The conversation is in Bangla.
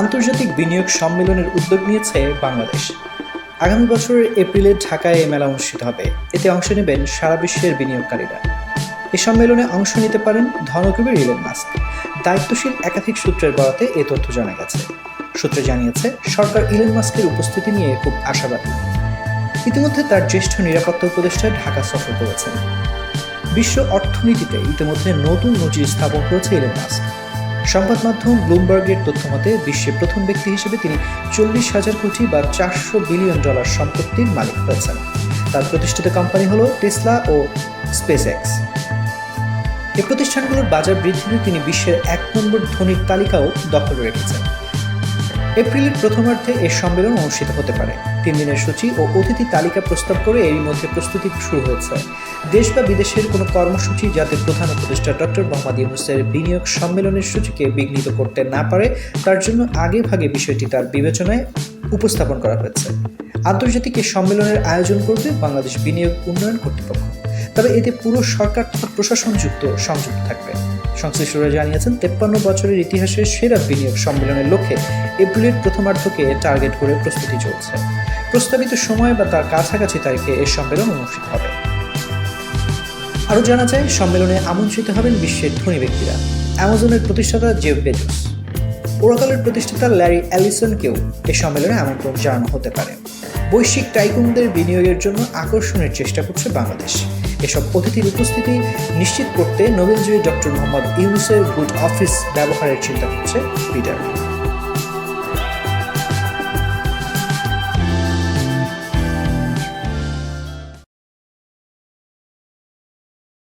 আন্তর্জাতিক বিনিয়োগ সম্মেলনের উদ্যোগ নিয়েছে বাংলাদেশ। আগামী বছরের এপ্রিলে ঢাকায় এই মেলা অনুষ্ঠিত হবে। এতে অংশ নেবেন সারা বিশ্বের বিনিয়োগকারীরা। এ সম্মেলনে অংশ নিতে পারেন ধনকুবের ইলন মাস্ক। দায়িত্বশীল একাধিক সূত্রের বরাতে এ তথ্য জানা গেছে। সূত্রে জানিয়েছে, সরকার ইলন মাস্কের উপস্থিতি নিয়ে খুব আশাবাদী। ইতিমধ্যে তার জ্যেষ্ঠ নিরাপত্তা উপদেষ্টা ঢাকা সফর করেছেন। বিশ্ব অর্থনীতিতে ইতিমধ্যে নতুন নজির স্থাপন করেছে ইলন মাস্ক। সংবাদ মাধ্যম ব্লুমবার্গের তথ্যমতে বিশ্বে প্রথম ব্যক্তি হিসেবে তিনি চল্লিশ হাজার কোটি বা চারশো বিলিয়ন ডলার সম্পত্তির মালিক হয়েছেন। তার প্রতিষ্ঠিত কোম্পানি হল টেসলা ও স্পেস এক্স এই প্রতিষ্ঠানগুলোর বাজার বৃদ্ধিতে তিনি বিশ্বের এক নম্বর ধনীর তালিকাও দখল রেখেছেন। এপ্রিলের প্রথমার্ধে এ সম্মেলন অনুষ্ঠিত হতে পারে। তিন দিনের সূচি ও অতিথি তালিকা প্রস্তাব করে এরই মধ্যে প্রস্তুতি শুরু হয়েছে। দেশ বা বিদেশের কোনো কর্মসূচি যাতে প্রধান উপদেষ্টা ডক্টর মোহাম্মদ ইউনুসের বিনিয়োগ সম্মেলনের সূচিকে বিঘ্নিত করতে না পারে, তার জন্য আগে ভাগে বিষয়টি তার বিবেচনায় উপস্থাপন করা হয়েছে। আন্তর্জাতিক এই সম্মেলনের আয়োজন করবে বাংলাদেশ বিনিয়োগ উন্নয়ন কর্তৃপক্ষ। তবে এতে পুরো সরকার তথা প্রশাসন যুক্ত সংযুক্ত থাকবে। সংশ্লিষ্টরা জানিয়েছেন, তেপ্পান্ন বছরের ইতিহাসের সেরা বিনিয়োগ সম্মেলনের লক্ষ্যে এপ্রিলের প্রথমার্ধকে টার্গেট করে প্রস্তুতি চলছে। প্রস্তাবিত সময় বা তার কাছাকাছি তারিখে এই সম্মেলন অনুষ্ঠিত হবে। আরও জানা যায়, সম্মেলনে আমন্ত্রিত হবেন বিশ্বের ধনী ব্যক্তিরা। অ্যামাজনের প্রতিষ্ঠাতা জেফ বেজোস। ওরাকালের প্রতিষ্ঠাতা ল্যারি অ্যালিসনকেও এই সম্মেলনে আমন্ত্রণ জানানো হতে পারে। বৈশ্বিক টাইকুনদের বিনিয়োগের জন্য আকর্ষণের চেষ্টা করছে বাংলাদেশ। এসব অতিথির উপস্থিতি নিশ্চিত করতে নোবেলজয়ী ডক্টর মোহাম্মদ ইউনুসের গুড অফিস ব্যবহারের চিন্তা করছে পিটার।